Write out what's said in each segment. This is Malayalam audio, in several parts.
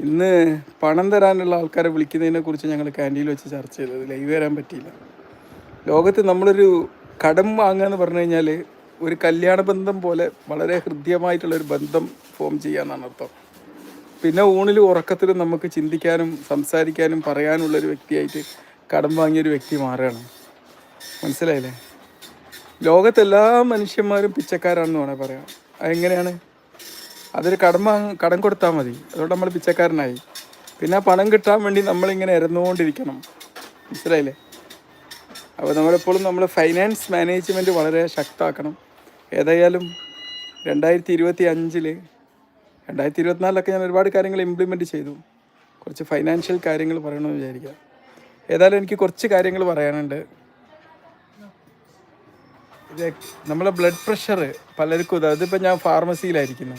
ഇന്ന് പണം തരാനുള്ള ആൾക്കാരെ വിളിക്കുന്നതിനെ കുറിച്ച് ഞങ്ങൾ ക്യാന്റീനിൽ വെച്ച് ചർച്ച ചെയ്തത് ലൈവ് വരാൻ പറ്റിയില്ല. ലോകത്ത് നമ്മളൊരു കടം വാങ്ങുക എന്ന് പറഞ്ഞു കഴിഞ്ഞാൽ ഒരു കല്യാണ ബന്ധം പോലെ വളരെ ഹൃദ്യമായിട്ടുള്ളൊരു ബന്ധം ഫോം ചെയ്യാന്നാണ് അർത്ഥം. പിന്നെ ഊണിൽ ഉറക്കത്തിലും നമുക്ക് ചിന്തിക്കാനും സംസാരിക്കാനും പറയാനുള്ളൊരു വ്യക്തിയായിട്ട് കടം വാങ്ങിയൊരു വ്യക്തി മാറുകയാണ്. മനസ്സിലായില്ലേ? ലോകത്തെല്ലാ മനുഷ്യന്മാരും പിച്ചക്കാരാണെന്ന് വേണേൽ പറയാം. അതെങ്ങനെയാണ്? അതൊരു കടം കടം കൊടുത്താൽ മതി. അതുകൊണ്ട് നമ്മൾ പിച്ചക്കാരനായി. പിന്നെ പണം കിട്ടാൻ വേണ്ടി നമ്മളിങ്ങനെ ഇരന്നുകൊണ്ടിരിക്കണം. മനസ്സിലായില്ലേ? അപ്പോൾ നമ്മളെപ്പോഴും നമ്മൾ ഫൈനാൻസ് മാനേജ്മെന്റ് വളരെ ശക്തമാക്കണം. ഏതായാലും രണ്ടായിരത്തി ഇരുപത്തി അഞ്ചിൽ രണ്ടായിരത്തി ഇരുപത്തിനാലിലൊക്കെ ഞാൻ ഒരുപാട് കാര്യങ്ങൾ ഇംപ്ലിമെന്റ് ചെയ്തു. കുറച്ച് ഫൈനാൻഷ്യൽ കാര്യങ്ങൾ പറയണമെന്ന് വിചാരിക്കുക ഏതായാലും എനിക്ക് കുറച്ച് കാര്യങ്ങൾ പറയാനുണ്ട്. നമ്മളെ ബ്ലഡ് പ്രഷർ പലർക്കും അതായത് ഇപ്പം ഞാൻ ഫാർമസിയിലായിരിക്കുന്നു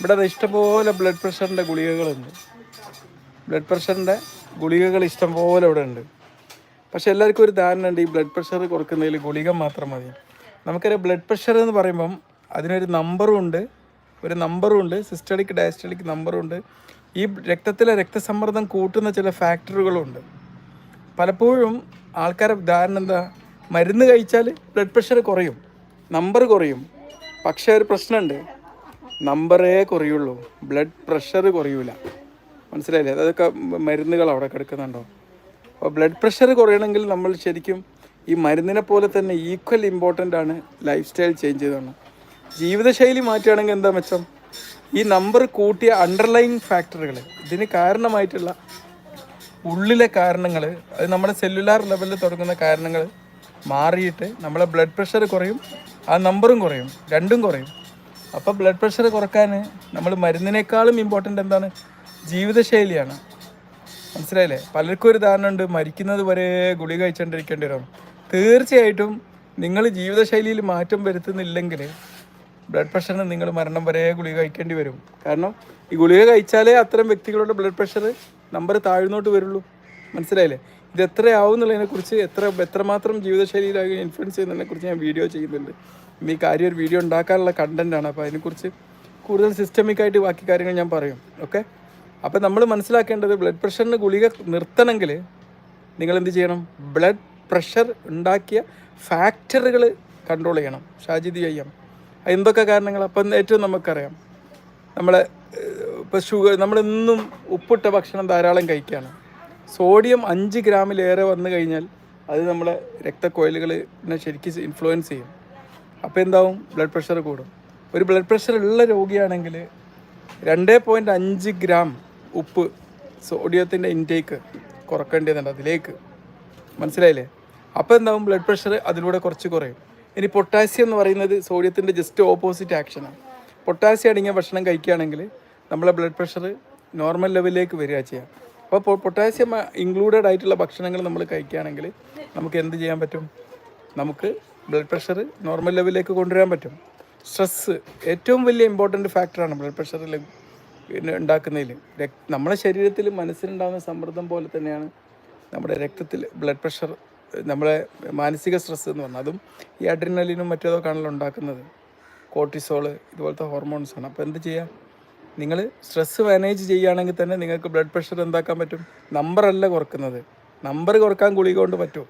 ഇവിടെ ഇഷ്ടംപോലെ ബ്ലഡ് പ്രഷറിന്റെ ഗുളികകളുണ്ട്. ബ്ലഡ് പ്രഷറിന്റെ ഗുളികകൾ ഇഷ്ടംപോലെ ഇവിടെ ഉണ്ട്. പക്ഷെ എല്ലാവർക്കും ഒരു ധാരണ ഉണ്ട് ഈ ബ്ലഡ് പ്രഷർ കുറക്കുന്നതിൽ ഗുളിക മാത്രം മതി. നമുക്കറിയാം ബ്ലഡ് പ്രഷർ എന്ന് പറയുമ്പം അതിനൊരു നമ്പറും ഉണ്ട്. ഒരു നമ്പറും ഉണ്ട് സിസ്റ്റളിക് ഡയസ്റ്റളിക് നമ്പറും ഉണ്ട്. ഈ രക്തത്തിലെ രക്തസമ്മർദ്ദം കൂട്ടുന്ന ചില ഫാക്ടറുകളുണ്ട് പലപ്പോഴും ആൾക്കാരെ ധാരണ എന്താ? മരുന്ന് കഴിച്ചാൽ ബ്ലഡ് പ്രഷർ കുറയും നമ്പർ കുറയും. പക്ഷേ ഒരു പ്രശ്നമുണ്ട് നമ്പറേ കുറയുള്ളൂ. ബ്ലഡ് പ്രഷർ കുറയൂല. മനസ്സിലായില്ലേ? അതൊക്കെ മരുന്നുകൾ അവിടെ കിടക്കുന്നുണ്ടോ? അപ്പോൾ ബ്ലഡ് പ്രഷർ കുറയണമെങ്കിൽ നമ്മൾ ശരിക്കും ഈ മരുന്നിനെ പോലെ തന്നെ ഈക്വൽ ഇമ്പോർട്ടന്റ് ആണ് ലൈഫ് സ്റ്റൈൽ ചേഞ്ച് ചെയ്തതാണ്. ജീവിതശൈലി മാറ്റുകയാണെങ്കിൽ എന്താ മെച്ചം? ഈ നമ്പർ കൂട്ടിയ അണ്ടർലൈൻ ഫാക്ടറുകൾ ഇതിന് കാരണമായിട്ടുള്ള ഉള്ളിലെ കാരണങ്ങൾ അത് നമ്മുടെ സെല്ലുലാർ ലെവലിൽ തുടങ്ങുന്ന കാരണങ്ങൾ മാറിയിട്ട് നമ്മളെ ബ്ലഡ് പ്രഷർ കുറയും ആ നമ്പറും കുറയും രണ്ടും കുറയും. അപ്പോൾ ബ്ലഡ് പ്രഷർ കുറയ്ക്കാൻ നമ്മൾ മരുന്നിനേക്കാളും ഇമ്പോർട്ടന്റ് എന്താണ്? ജീവിതശൈലിയാണ്. മനസ്സിലായില്ലേ? പലർക്കും ഒരു ധാരണ ഉണ്ട് മരിക്കുന്നത് വരെ ഗുളിക കഴിച്ചുകൊണ്ടിരിക്കേണ്ടി വരും. തീർച്ചയായിട്ടും നിങ്ങൾ ജീവിതശൈലിയിൽ മാറ്റം വരുത്തുന്നില്ലെങ്കിൽ ബ്ലഡ് പ്രഷറിന് നിങ്ങൾ മരണം വരെ ഗുളിക കഴിക്കേണ്ടി വരും. കാരണം ഈ ഗുളിക കഴിച്ചാലേ അത്തരം വ്യക്തികളുടെ ബ്ലഡ് പ്രഷർ നമ്പർ താഴ്ന്നോട്ട് വരുള്ളൂ. മനസ്സിലായില്ലേ? ഇത് എത്രയാവും എന്നുള്ളതിനെക്കുറിച്ച് എത്ര എത്രമാത്രം ജീവിതശൈലിയിലായി ഇൻഫ്ലുവൻസ് ചെയ്യുന്നതിനെക്കുറിച്ച് ഞാൻ വീഡിയോ ചെയ്യുന്നുണ്ട്. ഈ കാര്യം ഒരു വീഡിയോ ഉണ്ടാക്കാനുള്ള കണ്ടന്റാണ് അപ്പോൾ അതിനെക്കുറിച്ച് കൂടുതൽ സിസ്റ്റമിക് ആയിട്ട് ബാക്കി കാര്യങ്ങൾ ഞാൻ പറയും. ഓക്കെ അപ്പോൾ നമ്മൾ മനസ്സിലാക്കേണ്ടത് ബ്ലഡ് പ്രഷറിന് ഗുളിക നിർത്തണമെങ്കിൽ നിങ്ങൾ എന്ത് ചെയ്യണം? ബ്ലഡ് പ്രഷർ ഉണ്ടാക്കിയ ഫാക്ടറുകൾ കൺട്രോൾ ചെയ്യണം. ഷാജിദ് ചെയ്യാം എന്തൊക്കെ കാരണങ്ങൾ അപ്പം ഏറ്റവും നമുക്കറിയാം. നമ്മളെ ഇപ്പോൾ ഷുഗർ നമ്മളെന്നും ഉപ്പിട്ട ഭക്ഷണം ധാരാളം കഴിക്കുകയാണ് സോഡിയം അഞ്ച് ഗ്രാമിലേറെ വന്നു കഴിഞ്ഞാൽ അത് നമ്മളെ രക്തക്കോയിലുകളെ ശരിക്കും ഇൻഫ്ലുവൻസ് ചെയ്യും. അപ്പോൾ എന്താവും? ബ്ലഡ് പ്രഷർ കൂടും. ഒരു ബ്ലഡ് പ്രഷർ ഉള്ള രോഗിയാണെങ്കിൽ രണ്ട് പോയിന്റ് അഞ്ച് ഗ്രാം ഉപ്പ് സോഡിയത്തിന്റെ ഇൻടേക്ക് കുറക്കേണ്ടതുണ്ട് അതിലേക്ക്. മനസ്സിലായില്ലേ? അപ്പോൾ എന്താവും? ബ്ലഡ് പ്രഷർ അതിലൂടെ കുറച്ച് കുറയും. ഇനി പൊട്ടാസ്യം എന്ന് പറയുന്നത് സോഡിയത്തിന്റെ ജസ്റ്റ് ഓപ്പോസിറ്റ് ആക്ഷനാണ് പൊട്ടാസ്യം അടങ്ങിയ ഭക്ഷണം കഴിക്കുകയാണെങ്കിൽ നമ്മളെ ബ്ലഡ് പ്രഷർ നോർമൽ ലെവലിലേക്ക് വരിക ചെയ്യാം. അപ്പോൾ പൊട്ടാസ്യം ഇൻക്ലൂഡഡ് ആയിട്ടുള്ള ഭക്ഷണങ്ങൾ നമ്മൾ കഴിക്കുകയാണെങ്കിൽ നമുക്ക് എന്ത് ചെയ്യാൻ പറ്റും? നമുക്ക് ബ്ലഡ് പ്രഷർ നോർമൽ ലെവലിലേക്ക് കൊണ്ടുവരാൻ പറ്റും. സ്ട്രെസ്സ് ഏറ്റവും വലിയ ഇമ്പോർട്ടന്റ് ഫാക്ടറാണ് ബ്ലഡ് പ്രഷറിൽ ഉണ്ടാക്കുന്നതിൽ നമ്മുടെ ശരീരത്തിൽ മനസ്സിലുണ്ടാകുന്ന സമ്മർദ്ദം പോലെ തന്നെയാണ് നമ്മുടെ രക്തത്തിൽ ബ്ലഡ് പ്രഷർ നമ്മുടെ മാനസിക സ്ട്രെസ് എന്ന് പറഞ്ഞാൽ അതും ഈ അഡ്രിനലിനും മറ്റേതൊക്കെ ആണല്ലോ ഉണ്ടാക്കുന്നത്. കോർട്ടിസോൾ ഇതുപോലത്തെ ഹോർമോൺസാണ് അപ്പോൾ എന്ത് ചെയ്യാം? നിങ്ങൾ സ്ട്രെസ്സ് മാനേജ് ചെയ്യുകയാണെങ്കിൽ തന്നെ നിങ്ങൾക്ക് ബ്ലഡ് പ്രഷർ എന്താക്കാൻ പറ്റും? നമ്പറല്ല കുറക്കുന്നത്. നമ്പർ കുറയ്ക്കാൻ ഗുളിക കൊണ്ട് പറ്റുമോ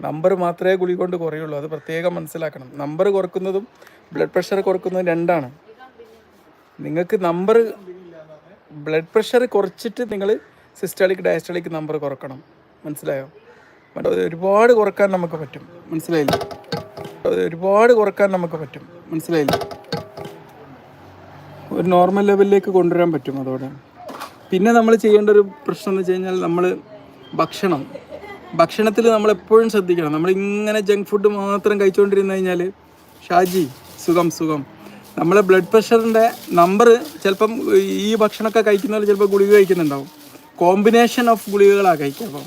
നമ്പർ മാത്രമേ ഗുളിക കൊണ്ട് കുറയുള്ളൂ. അത് പ്രത്യേകം മനസ്സിലാക്കണം. നമ്പർ കുറക്കുന്നതും ബ്ലഡ് പ്രഷർ കുറക്കുന്നതും രണ്ടാണ്. നിങ്ങൾക്ക് നമ്പർ ബ്ലഡ് പ്രഷർ കുറച്ചിട്ട് നിങ്ങൾ സിസ്റ്റോളിക് ഡയസ്റ്റോളിക് നമ്പർ കുറക്കണം. മനസ്സിലായോ? ഒരുപാട് കുറയ്ക്കാൻ നമുക്ക് പറ്റും. മനസ്സിലായില്ല? ഒരുപാട് കുറയ്ക്കാൻ നമുക്ക് പറ്റും. മനസ്സിലായില്ലേ? ഒരു നോർമൽ ലെവലിലേക്ക് കൊണ്ടുവരാൻ പറ്റും അതോടെ. പിന്നെ നമ്മൾ ചെയ്യേണ്ട ഒരു പ്രശ്നം എന്ന് വെച്ച് കഴിഞ്ഞാൽ നമ്മൾ ഭക്ഷണം. ഭക്ഷണത്തിൽ നമ്മൾ എപ്പോഴും ശ്രദ്ധിക്കണം. നമ്മൾ ഇങ്ങനെ ജങ്ക് ഫുഡ് മാത്രം കഴിച്ചുകൊണ്ടിരുന്നു കഴിഞ്ഞാൽ ഷാജി സുഖം സുഖം. നമ്മളെ ബ്ലഡ് പ്രഷറിന്റെ നമ്പർ ചിലപ്പം ഈ ഭക്ഷണമൊക്കെ കഴിക്കുന്നവർ ചിലപ്പോൾ ഗുളിക കഴിക്കുന്നുണ്ടാവും. കോമ്പിനേഷൻ ഓഫ് ഗുളികകളാണ് കഴിക്കുക അപ്പം.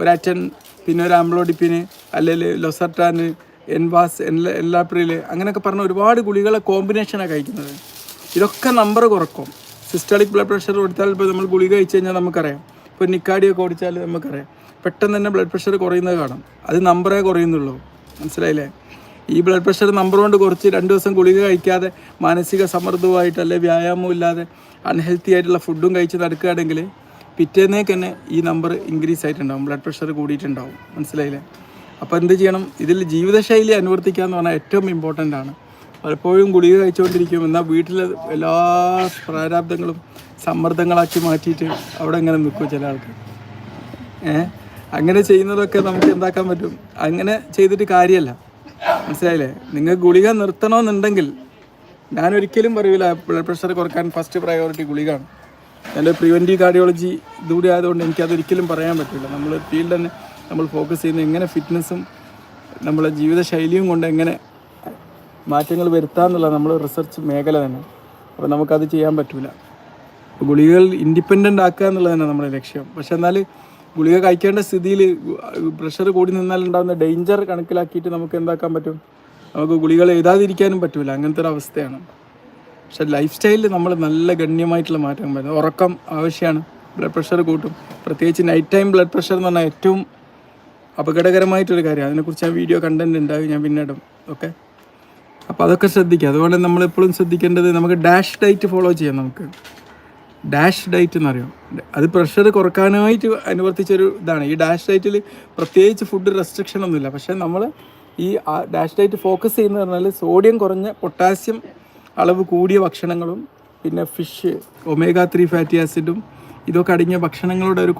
ഒരറ്റൻ പിന്നെ ഒരു ആംബ്ലോഡിപ്പിന് അല്ലെങ്കിൽ ലൊസർട്ടാന് എൻവാസ് എൻ എല്ലാപ്രിൽ അങ്ങനെയൊക്കെ പറഞ്ഞ ഒരുപാട് ഗുളികളെ കോമ്പിനേഷനാണ് കഴിക്കുന്നത്. ഇതൊക്കെ നമ്പർ കുറക്കും. സിസ്റ്റോളിക് ബ്ലഡ് പ്രഷർ കൊടുത്താൽ ഇപ്പോൾ നമ്മൾ ഗുളിക കഴിച്ച് കഴിഞ്ഞാൽ നമുക്കറിയാം. ഇപ്പോൾ നിക്കാടിയൊക്കെ ഓടിച്ചാൽ നമുക്കറിയാം. പെട്ടെന്ന് തന്നെ ബ്ലഡ് പ്രഷർ കുറയുന്നത് കാണാം. അത് നമ്പറേ കുറയുന്നുള്ളൂ. മനസ്സിലായില്ലേ? ഈ ബ്ലഡ് പ്രഷർ നമ്പർ കൊണ്ട് കുറച്ച് രണ്ട് ദിവസം ഗുളിക കഴിക്കാതെ മാനസിക സമ്മർദ്ദവുമായിട്ട് അല്ലെ വ്യായാമവും ഇല്ലാതെ അൺഹെൽത്തി ആയിട്ടുള്ള ഫുഡും കഴിച്ച് നടക്കുകയാണെങ്കിൽ പിറ്റേന്നേക്ക് തന്നെ ഈ നമ്പർ ഇൻക്രീസ് ആയിട്ടുണ്ടാവും. ബ്ലഡ് പ്രഷർ കൂടിയിട്ടുണ്ടാവും. മനസ്സിലായില്ലേ? അപ്പോൾ എന്ത് ചെയ്യണം? ഇതിൽ ജീവിതശൈലി അനുവർത്തിക്കുക എന്ന് പറഞ്ഞാൽ ഏറ്റവും ഇമ്പോർട്ടന്റ് ആണ്. പലപ്പോഴും ഗുളിക കഴിച്ചുകൊണ്ടിരിക്കും എന്നാൽ വീട്ടിലെ എല്ലാ പ്രാരാബ്ദങ്ങളും സമ്മർദ്ദങ്ങളാക്കി മാറ്റിയിട്ട് അവിടെ ഇങ്ങനെ നിൽക്കും ചില ആൾക്കാർ. ഏഹ് അങ്ങനെ ചെയ്യുന്നതൊക്കെ നമുക്ക് എന്താക്കാൻ പറ്റും? അങ്ങനെ ചെയ്തിട്ട് കാര്യമല്ല മനസ്സിലായില്ലേ? നിങ്ങൾ ഗുളിക നിർത്തണമെന്നുണ്ടെങ്കിൽ ഞാൻ ഒരിക്കലും പറയില്ല ബ്ലഡ് പ്രഷർ കുറയ്ക്കാൻ ഫസ്റ്റ് പ്രയോറിറ്റി ഗുളികയാണ്. എന്റെ പ്രിവെന്റീവ് കാർഡിയോളജി ഇതുകൂടി ആയതുകൊണ്ട് എനിക്കതൊരിക്കലും പറയാൻ പറ്റില്ല. നമ്മൾ ഫീൽഡ് തന്നെ നമ്മൾ ഫോക്കസ് ചെയ്യുന്ന എങ്ങനെ ഫിറ്റ്നസ്സും നമ്മളെ ജീവിതശൈലിയും കൊണ്ട് എങ്ങനെ മാറ്റങ്ങൾ വരുത്താമെന്നുള്ള നമ്മൾ റിസർച്ച് മേഖല തന്നെ. അപ്പോൾ നമുക്കത് ചെയ്യാൻ പറ്റില്ല ഗുളികകൾ ഇൻഡിപെൻഡന്റ് ആക്കുക എന്നുള്ളത് തന്നെ നമ്മുടെ ലക്ഷ്യം. പക്ഷെ എന്നാൽ ഗുളിക കഴിക്കേണ്ട സ്ഥിതിയിൽ പ്രഷർ കൂടി നിന്നാൽ ഉണ്ടാകുന്ന ഡേഞ്ചർ കണക്കിലാക്കിയിട്ട് നമുക്ക് എന്താക്കാൻ പറ്റും? നമുക്ക് ഗുളികൾ എഴുതാതിരിക്കാനും പറ്റില്ല അങ്ങനത്തെ ഒരു അവസ്ഥയാണ്. പക്ഷെ ലൈഫ് സ്റ്റൈലിൽ നമ്മൾ നല്ല ഗണ്യമായിട്ടുള്ള മാറ്റങ്ങൾ വരുന്നത് ഉറക്കം ആവശ്യമാണ്. ബ്ലഡ് പ്രഷർ കൂട്ടും. പ്രത്യേകിച്ച് നൈറ്റ് ടൈം ബ്ലഡ് പ്രഷർ എന്ന് പറഞ്ഞാൽ ഏറ്റവും അപകടകരമായിട്ടൊരു കാര്യമാണ്. അതിനെക്കുറിച്ച് ആ വീഡിയോ കണ്ടന്റ് ഉണ്ടാകും ഞാൻ പിന്നിടും ഓക്കെ അപ്പോൾ അതൊക്കെ ശ്രദ്ധിക്കുക അതുപോലെ നമ്മളെപ്പോഴും ശ്രദ്ധിക്കേണ്ടത് നമുക്ക് ഡാഷ് ഡയറ്റ് ഫോളോ ചെയ്യാം നമുക്ക്. ഡാഷ് ഡയറ്റ് എന്നറിയാം? അത് പ്രഷർ കുറക്കാനായിട്ട് അനുവർത്തിച്ചൊരു ഇതാണ്. ഈ ഡാഷ് ഡയറ്റിൽ പ്രത്യേകിച്ച് ഫുഡ് റെസ്ട്രിക്ഷൻ ഒന്നുമില്ല. പക്ഷേ നമ്മൾ ഈ ഡാഷ് ഡയറ്റ് ഫോക്കസ് ചെയ്യുന്നത് പറഞ്ഞാൽ സോഡിയം കുറഞ്ഞ പൊട്ടാസ്യം അളവ് കൂടിയ ഭക്ഷണങ്ങളും പിന്നെ ഫിഷ് ഒമേഗ ത്രീ ഫാറ്റി ആസിഡും ഇതൊക്കെ അടങ്ങിയ ഭക്ഷണങ്ങളുടെ ഒരു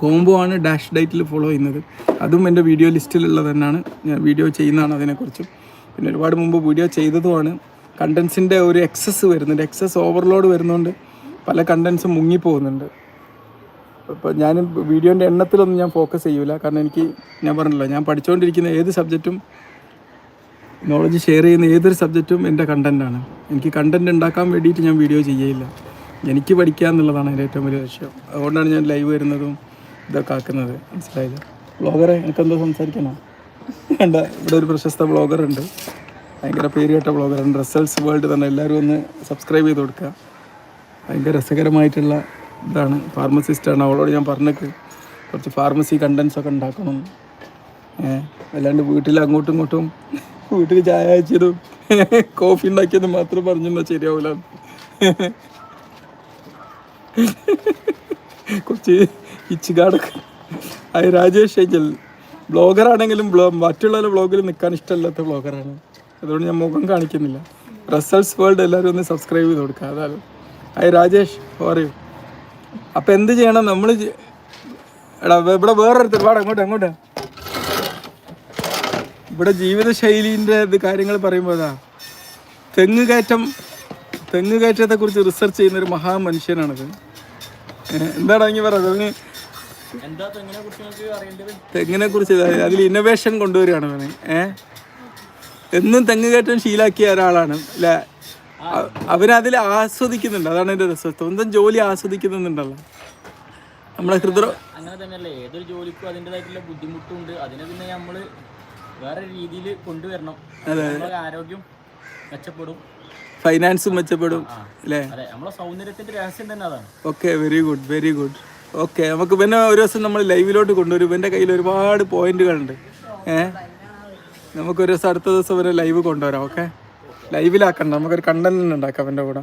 കോംബോ ആണ് ഡാഷ് ഡയറ്റിൽ ഫോളോ ചെയ്യുന്നത്. അതും എന്റെ വീഡിയോ ലിസ്റ്റിലുള്ളത് തന്നെയാണ്. ഞാൻ വീഡിയോ ചെയ്യുന്നതാണ് അതിനെക്കുറിച്ചും. പിന്നെ ഒരുപാട് മുമ്പ് വീഡിയോ ചെയ്തതുമാണ്. കണ്ടൻസിന്റെ ഒരു എക്സസ് വരുന്നുണ്ട്. എക്സസ് ഓവർലോഡ് വരുന്നുണ്ട്. പല കണ്ടൻസും മുങ്ങിപ്പോകുന്നുണ്ട്. ഇപ്പോൾ ഞാൻ വീഡിയോന്റെ എണ്ണത്തിലൊന്നും ഞാൻ ഫോക്കസ് ചെയ്യൂല. കാരണം എനിക്ക് ഞാൻ പറഞ്ഞല്ലോ ഞാൻ പഠിച്ചുകൊണ്ടിരിക്കുന്ന ഏത് സബ്ജക്റ്റും നോളജ് ഷെയർ ചെയ്യുന്ന ഏതൊരു സബ്ജക്റ്റും എന്റെ കണ്ടന്റാണ് എനിക്ക് കണ്ടന്റ് ഉണ്ടാക്കാൻ വേണ്ടിയിട്ട് ഞാൻ വീഡിയോ ചെയ്യയില്ല. എനിക്ക് പഠിക്കുക എന്നുള്ളതാണ് എന്റെ ഏറ്റവും വലിയ ലക്ഷ്യം. അതുകൊണ്ടാണ് ഞാൻ ലൈവ് വരുന്നതും ഇതൊക്കെ ആക്കുന്നത്. മനസ്സിലായില്ല? ബ്ലോഗറെ എനിക്കെന്തോ സംസാരിക്കണോ. വേണ്ട ഇവിടെ ഒരു പ്രശസ്ത ബ്ലോഗർ ഉണ്ട്. ഭയങ്കര കേട്ട ബ്ലോഗറുണ്ട് റിസൾട്ട്സ് വേൾഡ് തന്നെ എല്ലാവരും ഒന്ന് സബ്സ്ക്രൈബ് ചെയ്ത് കൊടുക്കുക. ഭയങ്കര രസകരമായിട്ടുള്ള ഇതാണ്. ഫാർമസിസ്റ്റാണ് അവളോട് ഞാൻ പറഞ്ഞേക്ക് കുറച്ച് ഫാർമസി കണ്ടൻസ് ഒക്കെ ഉണ്ടാക്കണം. അല്ലാണ്ട് വീട്ടിൽ അങ്ങോട്ടും ഇങ്ങോട്ടും വീട്ടിൽ ചായ അയച്ചതും കോഫി ഉണ്ടാക്കിയതും മാത്രം പറഞ്ഞാൽ ശരിയാവില്ല കുറച്ച് ഇച്ചുകാടൊക്കെ. അത് രാജേഷ് ഏഞ്ചൽ ബ്ലോഗറാണെങ്കിലും ബ്ലോ മറ്റുള്ള ബ്ലോഗിൽ നിൽക്കാൻ ഇഷ്ടമില്ലാത്ത ബ്ലോഗറാണ്. അതുകൊണ്ട് ഞാൻ മുഖം കാണിക്കുന്നില്ല. റിസൾട്ട്സ് വേൾഡ് എല്ലാവരും ഒന്ന് സബ്സ്ക്രൈബ് ചെയ്ത് കൊടുക്കുക അതാണ്. ഐ രാജേഷ്. പറയൂ അപ്പം എന്ത് ചെയ്യണം? നമ്മൾ എടാ ഇവിടെ വേറൊരുത്തർ പാടാ അങ്ങോട്ട് അങ്ങോട്ട്. ഇവിടെ ജീവിതശൈലീന്റെ ഇത് കാര്യങ്ങൾ പറയുമ്പോൾ അതാ. തെങ്ങ് കയറ്റം തെങ്ങ് കയറ്റത്തെക്കുറിച്ച് റിസർച്ച് ചെയ്യുന്ന ഒരു മഹാമനുഷ്യനാണത്. എന്താണ് അങ്ങ് പറയുന്നത്? തെങ്ങിനെ കുറിച്ച് അതിൽ ഇന്നോവേഷൻ കൊണ്ടുവരികയാണ് അവന് ഏഹ് എന്നും തെങ്ങ് കയറ്റം ശീലാക്കിയ ഒരാളാണ്. അല്ലേ അവരതിൽ ആസ്വദിക്കുന്നുണ്ട്. അതാണ് എന്റെ രസം. സ്വന്തം ജോലി ആസ്വദിക്കുന്നുണ്ടല്ലോ. നമ്മളെ ഹൃദയ അങ്ങനെ തന്നെയല്ലേ. ഏതൊരു ജോലിക്കും അതിന്റെതായിട്ടുള്ള ബുദ്ധിമുട്ടുണ്ട്. അതിനെ പിന്നെ നമ്മൾ വേറെ രീതിയിൽ കൊണ്ടുവരണം. ആരോഗ്യം മെച്ചപ്പെടും. ഫൈനാൻസും മെച്ചപ്പെടും. അല്ലേ നമ്മളെ സൗന്ദര്യത്തിന്റെ രഹസ്യം തന്നെ അതാണ്. Okay very good very good okay നമുക്ക് പിന്നെ ഒരു ദിവസം നമ്മൾ ലൈവിലോട്ട് കൊണ്ടുവരും. എന്റെ കയ്യിൽ ഒരുപാട് പോയിന്റുകളുണ്ട്. ഏ? നമുക്ക് ഒരു ദിവസം അടുത്ത ദിവസം വരെ ലൈവ് കൊണ്ടുവരാം ഓക്കെ? ലൈവിലാക്കണ്ട നമുക്കൊരു കണ്ടന്റ് ഉണ്ടാക്കാം അവന്റെ കൂടെ.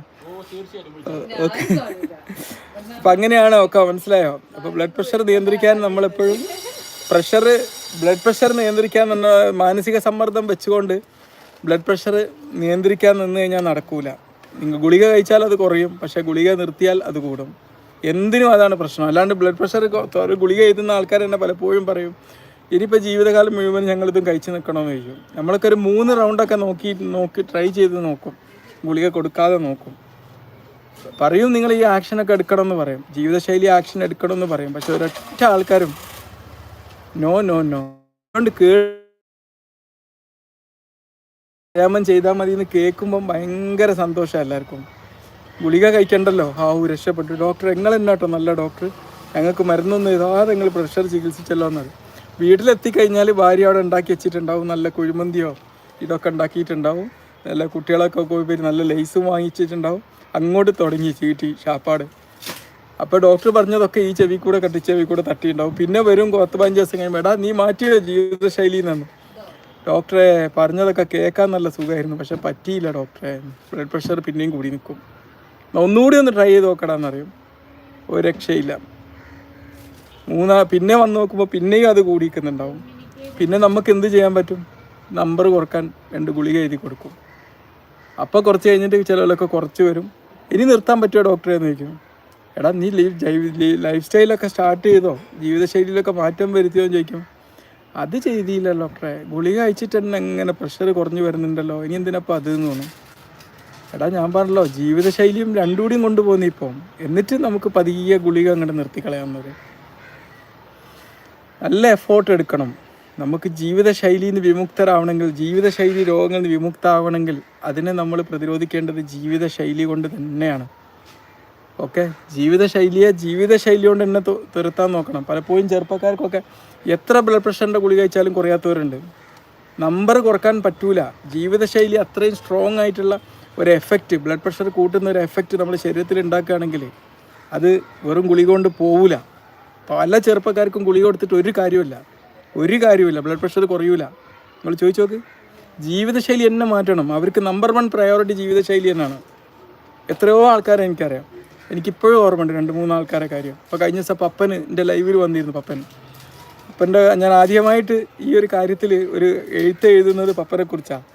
ഓക്കെ. അപ്പം അങ്ങനെയാണ് ഒക്കെ മനസ്സിലായോ? അപ്പോൾ ബ്ലഡ് പ്രഷർ നിയന്ത്രിക്കാൻ നമ്മളെപ്പോഴും പ്രഷർ ബ്ലഡ് പ്രഷർ നിയന്ത്രിക്കാൻ നിന്ന മാനസിക സമ്മർദ്ദം വെച്ചുകൊണ്ട് ബ്ലഡ് പ്രഷർ നിയന്ത്രിക്കാൻ നിന്ന് കഴിഞ്ഞാൽ നടക്കൂല. നിങ്ങൾ ഗുളിക കഴിച്ചാൽ അത് കുറയും പക്ഷേ ഗുളിക നിർത്തിയാൽ അത് കൂടും. എന്തിനും അതാണ് പ്രശ്നം. അല്ലാണ്ട് ബ്ലഡ് പ്രഷർ ഗുളിക എഴുതുന്ന ആൾക്കാർ തന്നെ പലപ്പോഴും പറയും ഇനിയിപ്പോൾ ജീവിതകാലം മുഴുവൻ ഞങ്ങളിതും കഴിച്ചു നിൽക്കണമെന്ന് ചോദിക്കും. നമ്മളൊക്കെ ഒരു മൂന്ന് റൗണ്ടൊക്കെ നോക്കി നോക്കി ട്രൈ ചെയ്ത് നോക്കും. ഗുളിക കൊടുക്കാതെ നോക്കും. പറയും നിങ്ങൾ ഈ ആക്ഷനൊക്കെ എടുക്കണം എന്ന് പറയും. ജീവിതശൈലി ആക്ഷൻ എടുക്കണം എന്ന് പറയും. പക്ഷെ ഒരൊറ്റ ആൾക്കാരും നോ നോ നോ അതുകൊണ്ട് വ്യായാമം ചെയ്താൽ മതി എന്ന് കേൾക്കുമ്പം ഭയങ്കര സന്തോഷം എല്ലാവർക്കും. ഗുളിക കഴിക്കണ്ടല്ലോ? ഹാവു രക്ഷപ്പെട്ടു. ഡോക്ടർ നിങ്ങൾ എന്നാട്ടോ നല്ല ഡോക്ടർ? ഞങ്ങൾക്ക് മരുന്നൊന്നും ഇതാതെ നിങ്ങൾ പ്രഷർ ചികിത്സിച്ചല്ലോ എന്നത് വീട്ടിലെത്തിക്കഴിഞ്ഞാൽ ഭാര്യ അവിടെ ഉണ്ടാക്കി വെച്ചിട്ടുണ്ടാവും. നല്ല കുഴിമന്തിയോ ഇതൊക്കെ ഉണ്ടാക്കിയിട്ടുണ്ടാവും. നല്ല കുട്ടികളൊക്കെ പോയി പോയി നല്ല ലേസും വാങ്ങിച്ചിട്ടുണ്ടാവും. അങ്ങോട്ട് തുടങ്ങി ചീട്ടി ഷാപ്പാട് അപ്പോൾ ഡോക്ടർ പറഞ്ഞതൊക്കെ ഈ ചെവി കൂടെ കട്ടി ചെവി കൂടെ തട്ടിയിട്ടുണ്ടാവും. പിന്നെ വരും പത്ത് പതിനഞ്ച് ദിവസം നീ മാറ്റി ജീവിതശൈലിയിൽ നിന്ന് ഡോക്ടറെ പറഞ്ഞതൊക്കെ കേൾക്കാൻ നല്ല സുഖമായിരുന്നു. പക്ഷെ പറ്റിയില്ല ഡോക്ടറെ. ബ്ലഡ് പ്രഷർ പിന്നെയും കൂടി നിൽക്കും. ഒന്നുകൂടി ഒന്ന് ട്രൈ ചെയ്ത് നോക്കടാന്നറിയും ഒരു രക്ഷയില്ല. മൂന്നാ പിന്നെ വന്ന് നോക്കുമ്പോൾ പിന്നെയും അത് കൂടിക്കുന്നുണ്ടാവും പിന്നെ നമുക്ക് എന്ത് ചെയ്യാൻ പറ്റും? നമ്പർ കുറയ്ക്കാൻ രണ്ട് ഗുളിക എഴുതി കൊടുക്കും. അപ്പോൾ കുറച്ച് കഴിഞ്ഞിട്ട് ചിലവിലൊക്കെ കുറച്ച് വരും. ഇനി നിർത്താൻ പറ്റുമോ ഡോക്ടറെ എന്ന് ചോദിക്കും. എടാ നീ ലൈഫ് സ്റ്റൈലൊക്കെ സ്റ്റാർട്ട് ചെയ്തോ? ജീവിതശൈലിയിലൊക്കെ മാറ്റം വരുത്തിയോ എന്ന് ചോദിക്കും. അത് ചെയ്തില്ല ഡോക്ടറെ ഗുളിക അയച്ചിട്ട് തന്നെ എങ്ങനെ പ്രഷർ കുറഞ്ഞു വരുന്നുണ്ടല്ലോ? ഇനി എന്തിനപ്പോൾ അത് എന്ന് തോന്നും? എടാ ഞാൻ പറഞ്ഞല്ലോ ജീവിതശൈലിയും രണ്ടുകൂടിയും കൊണ്ടുപോകുന്നു ഇപ്പം. എന്നിട്ട് നമുക്ക് പതിയെ ഗുളിക അങ്ങോട്ട് നിർത്തിക്കളയാവുന്നത്. നല്ല എഫോർട്ട് എടുക്കണം. നമുക്ക് ജീവിതശൈലിയിൽ നിന്ന് വിമുക്തരാവണമെങ്കിൽ ജീവിതശൈലി രോഗങ്ങളിൽ നിന്ന് വിമുക്തമാവണമെങ്കിൽ അതിനെ നമ്മൾ പ്രതിരോധിക്കേണ്ടത് ജീവിതശൈലി കൊണ്ട് തന്നെയാണ്. ഓക്കെ? ജീവിതശൈലിയെ ജീവിതശൈലി കൊണ്ട് തന്നെ തുരത്താൻ നോക്കണം. പലപ്പോഴും ചെറുപ്പക്കാർക്കൊക്കെ എത്ര ബ്ലഡ് പ്രഷറിന്റെ ഗുളിക കഴിച്ചാലും കുറയാത്തവരുണ്ട്. നമ്പർ കുറയ്ക്കാൻ പറ്റൂല. ജീവിതശൈലി അത്രയും സ്ട്രോങ് ആയിട്ടുള്ള ഒരു എഫക്റ്റ് ബ്ലഡ് പ്രഷർ കൂട്ടുന്ന ഒരു എഫക്റ്റ് നമ്മുടെ ശരീരത്തിൽ ഉണ്ടാക്കുകയാണെങ്കിൽ അത് വെറും ഗുളിക കൊണ്ട് പോവില്ല പല ചെറുപ്പക്കാർക്കും ഗുളിക കൊടുത്തിട്ട് ഒരു കാര്യമില്ല ഒരു കാര്യമില്ല ബ്ലഡ് പ്രഷർ കുറയൂല. നമ്മൾ ചോദിച്ചു നോക്ക്. ജീവിതശൈലി തന്നെ മാറ്റണം. അവർക്ക് നമ്പർ വൺ പ്രയോറിറ്റി ജീവിതശൈലി തന്നെയാണ് എത്രയോ ആൾക്കാരെ എനിക്കറിയാം. എനിക്കിപ്പോഴും ഓർമ്മയുണ്ട് രണ്ട് മൂന്ന് ആൾക്കാരെ കാര്യം. അപ്പോൾ കഴിഞ്ഞ ദിവസം പപ്പന് എന്റെ ലൈവിൽ വന്നിരുന്നു പപ്പൻ. പപ്പന്റെ ഞാൻ ആദ്യമായിട്ട് ഈ ഒരു കാര്യത്തിൽ ഒരു എഴുത്ത് എഴുതുന്നത് പപ്പനെ കുറിച്ചാണ്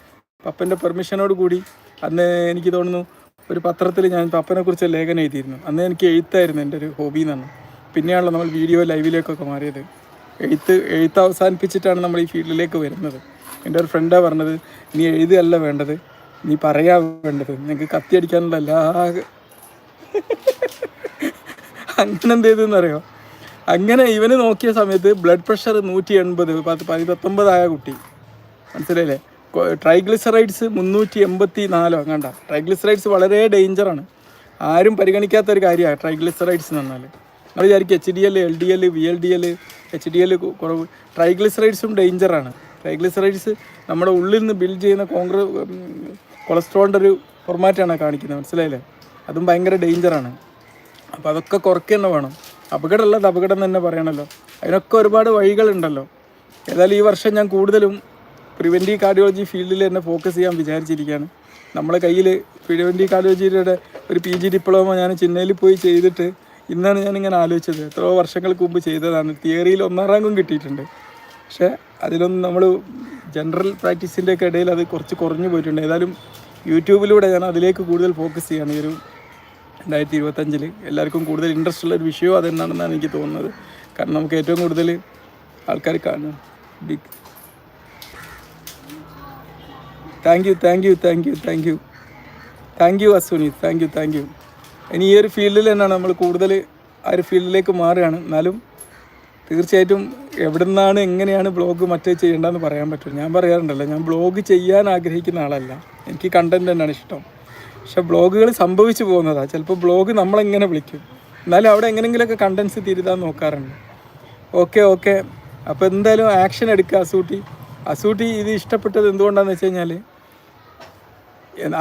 പപ്പന്റെ പെർമിഷനോട് കൂടി അന്ന് എനിക്ക് തോന്നുന്നു ഒരു പത്രത്തിൽ ഞാൻ പപ്പനെ കുറിച്ച് ലേഖനം എഴുതിയിരുന്നു. അന്ന് എനിക്ക് എഴുത്തായിരുന്നു എന്റെ ഒരു ഹോബി എന്നാണ് പിന്നെയാണല്ലോ നമ്മൾ വീഡിയോ ലൈവിലേക്കൊക്കെ മാറിയത്. എഴുത്ത് എഴുത്ത് അവസാനിപ്പിച്ചിട്ടാണ് നമ്മൾ ഈ ഫീൽഡിലേക്ക് വരുന്നത്. എന്റെ ഒരു ഫ്രണ്ടാണ് പറഞ്ഞത് നീ എഴുതുകയല്ല വേണ്ടത് നീ പറയാ വേണ്ടത്. നിനക്ക് കത്തിയടിക്കാനുള്ള എല്ലാ അങ്ങനെ എന്ത് ചെയ്തെന്നറിയോ അങ്ങനെ ഇവന് നോക്കിയ സമയത്ത് ബ്ലഡ് പ്രഷർ നൂറ്റി എൺപത് പത്ത് പതിനൊമ്പതായ കുട്ടി. മനസ്സിലായില്ലേ? ട്രൈഗ്ലിസറൈഡ്സ് മുന്നൂറ്റി എൺപത്തി നാലോ അങ്ങണ്ട ട്രൈഗ്ലിസറൈഡ്സ് വളരെ ഡേഞ്ചറാണ് ആരും പരിഗണിക്കാത്ത ഒരു കാര്യമാണ് ട്രൈഗ്ലിസറൈഡ്സ് എന്ന് പറഞ്ഞാൽ നമ്മൾ വിചാരിക്കും H D L L D L V L D L H D L കുറവ്. ട്രൈഗ്ലിസറൈഡ്സും ഡേഞ്ചറാണ് ട്രൈഗ്ലിസറൈഡ്സ് നമ്മുടെ ഉള്ളിൽ നിന്ന് ബിൽഡ് ചെയ്യുന്ന കോൺഗ്ര കൊളസ്ട്രോളിന്റെ ഒരു ഫോർമാറ്റാണ് കാണിക്കുന്നത്. മനസ്സിലായില്ലേ? അതും ഭയങ്കര ഡേഞ്ചറാണ് അപ്പോൾ അതൊക്കെ കുറയ്ക്കുക തന്നെ വേണം. അപകടമുള്ളത് അപകടം തന്നെ പറയണമല്ലോ അതിനൊക്കെ ഒരുപാട് വഴികളുണ്ടല്ലോ. ഏതായാലും ഈ വർഷം ഞാൻ കൂടുതലും പ്രിവെന്റീവ് കാർഡിയോളജി ഫീൽഡിൽ തന്നെ ഫോക്കസ് ചെയ്യാൻ വിചാരിച്ചിരിക്കുകയാണ് നമ്മളെ കയ്യിൽ പ്രിവെന്റീവ് കാർഡിയോളജിയുടെ ഒരു പി ജി ഡിപ്ലോമ ഞാൻ ചെന്നൈയിൽ പോയി ചെയ്തിട്ട് ഇന്നാണ് ഞാനിങ്ങനെ ആലോചിച്ചത്. എത്രയോ വർഷങ്ങൾക്ക് മുമ്പ് ചെയ്തതാണ്. തിയറിയിൽ ഒന്നാം റാങ്കും കിട്ടിയിട്ടുണ്ട്. പക്ഷേ അതിലൊന്നും നമ്മൾ ജനറൽ പ്രാക്ടീസിന്റെ ഒക്കെ ഇടയിൽ അത് കുറച്ച് കുറഞ്ഞു പോയിട്ടുണ്ട്. ഏതായാലും യൂട്യൂബിലൂടെ ഞാൻ അതിലേക്ക് കൂടുതൽ ഫോക്കസ് ചെയ്യാണ് ഈ ഒരു രണ്ടായിരത്തി ഇരുപത്തഞ്ചിൽ എല്ലാവർക്കും കൂടുതൽ ഇൻട്രസ്റ്റ് ഉള്ള ഒരു വിഷയവും അതെന്നാണെന്നാണ് എനിക്ക് തോന്നുന്നത്. കാരണം നമുക്ക് ഏറ്റവും കൂടുതൽ ആൾക്കാർ കാണും big thank you thank you thank you thank you thank you അസുനി thank you thank you ഇനി ഈ ഒരു ഫീൽഡിൽ തന്നെയാണ് നമ്മൾ കൂടുതൽ ആ ഒരു ഫീൽഡിലേക്ക് മാറുകയാണ്. എന്നാലും തീർച്ചയായിട്ടും എവിടെ നിന്നാണ് എങ്ങനെയാണ് ബ്ലോഗ് മറ്റേ ചെയ്യേണ്ടതെന്ന് പറയാൻ പറ്റും ഞാൻ പറയാറുണ്ടല്ലോ ഞാൻ ബ്ലോഗ് ചെയ്യാൻ ആഗ്രഹിക്കുന്ന ആളല്ല. എനിക്ക് കണ്ടന്റ് തന്നെയാണ് ഇഷ്ടം. പക്ഷേ ബ്ലോഗുകൾ സംഭവിച്ചു പോകുന്നതാണ് ചിലപ്പോൾ ബ്ലോഗ് നമ്മളെങ്ങനെ വിളിക്കും. എന്നാലും അവിടെ എങ്ങനെയെങ്കിലുമൊക്കെ കണ്ടൻസ് തിരുതാൻ നോക്കാറുണ്ട്. ഓക്കെ ഓക്കെ അപ്പോൾ എന്തായാലും ആക്ഷൻ എടുക്കുക അസൂട്ടി. അസൂട്ടി ഇത് ഇഷ്ടപ്പെട്ടത് എന്തുകൊണ്ടാണെന്ന് വെച്ച് കഴിഞ്ഞാൽ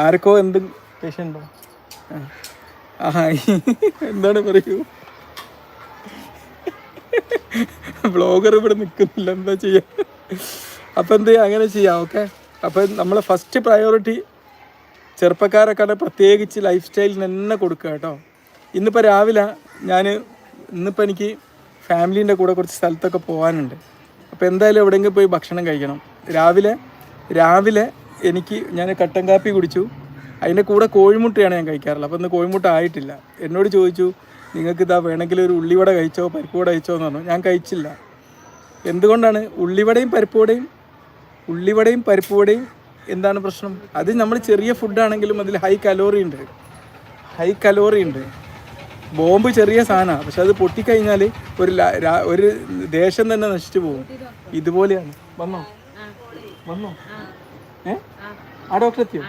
ആർക്കോ എന്ത് പേഷ്യന്റോ ആ എന്താണ് പറയൂ? ബ്ലോഗർ ഇവിടെ നിൽക്കുന്നില്ല എന്താ ചെയ്യാ? അപ്പം എന്ത് ചെയ്യാം? അങ്ങനെ ചെയ്യാം ഓക്കെ? അപ്പം നമ്മളെ ഫസ്റ്റ് പ്രയോറിറ്റി ചെറുപ്പക്കാരൊക്കെ പ്രത്യേകിച്ച് ലൈഫ് സ്റ്റൈലിന് തന്നെ കൊടുക്കുക കേട്ടോ. ഇന്നിപ്പോൾ രാവിലെ ഞാൻ ഇന്നിപ്പോൾ എനിക്ക് ഫാമിലീന്റെ കൂടെ കുറച്ച് സ്ഥലത്തൊക്കെ പോകാനുണ്ട് അപ്പോൾ എന്തായാലും എവിടെയെങ്കിലും പോയി ഭക്ഷണം കഴിക്കണം. രാവിലെ രാവിലെ എനിക്ക് ഞാൻ കട്ടൻ കാപ്പി കുടിച്ചു. അതിന്റെ കൂടെ കോഴിമുട്ടയാണ് ഞാൻ കഴിക്കാറുള്ളത്. അപ്പോൾ ഇന്ന് കോഴിമുട്ട ആയിട്ടില്ല. എന്നോട് ചോദിച്ചു നിങ്ങൾക്ക് ഇതാ വേണമെങ്കിൽ ഒരു ഉള്ളിവട കഴിച്ചോ പരിപ്പുവട കഴിച്ചോ? എന്ന് പറഞ്ഞു. ഞാൻ കഴിച്ചില്ല. എന്തുകൊണ്ടാണ്? ഉള്ളിവടയും പരിപ്പുവടയും ഉള്ളിവടയും പരിപ്പുവടയും എന്താണ് പ്രശ്നം? അത് നമ്മൾ ചെറിയ ഫുഡാണെങ്കിലും അതിൽ ഹൈ കലോറി ഉണ്ട്. ഹൈ കലോറി ഉണ്ട്. ബോംബ് ചെറിയ സാധനമാണ്. പക്ഷെ അത് പൊട്ടിക്കഴിഞ്ഞാൽ ഒരു ഒരു ദേശം തന്നെ നശിച്ചു പോകും. ഇതുപോലെയാണ്. വന്നോ? വന്നോ? ആ. ഡോക്ടർ എത്തിയോ?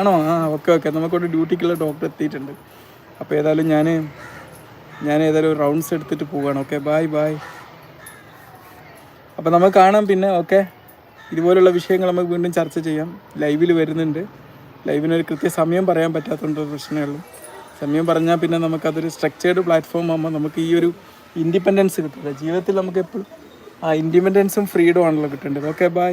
ആണോ? ആ ഓക്കെ ഓക്കെ നമുക്കൊരു ഡ്യൂട്ടിക്കുള്ള ഡോക്ടർ എത്തിയിട്ടുണ്ട്. അപ്പോൾ ഏതായാലും ഞാൻ ഞാൻ ഏതായാലും റൗണ്ട്സ് എടുത്തിട്ട് പോവുകയാണ് ഓക്കെ ബായ് ബായ് അപ്പോൾ നമുക്ക് കാണാം പിന്നെ ഓക്കെ ഇതുപോലുള്ള വിഷയങ്ങൾ നമുക്ക് വീണ്ടും ചർച്ച ചെയ്യാം. ലൈവിൽ വരുന്നുണ്ട്. ലൈവിനൊരു കൃത്യ സമയം പറയാൻ പറ്റാത്തതുകൊണ്ട് പ്രശ്നമുള്ളൂ പ്രശ്നമേ ഉള്ളൂ സമയം പറഞ്ഞാൽ പിന്നെ നമുക്കതൊരു സ്ട്രക്ചേർഡ് പ്ലാറ്റ്ഫോം ആകുമ്പോൾ നമുക്ക് ഈ ഒരു ഇൻഡിപെൻഡൻസ് കിട്ടില്ല ജീവിതത്തിൽ നമുക്ക് എപ്പോഴും ആ ഇൻഡിപെൻഡൻസും ഫ്രീഡും ആണല്ലോ കിട്ടേണ്ടത്. Okay bye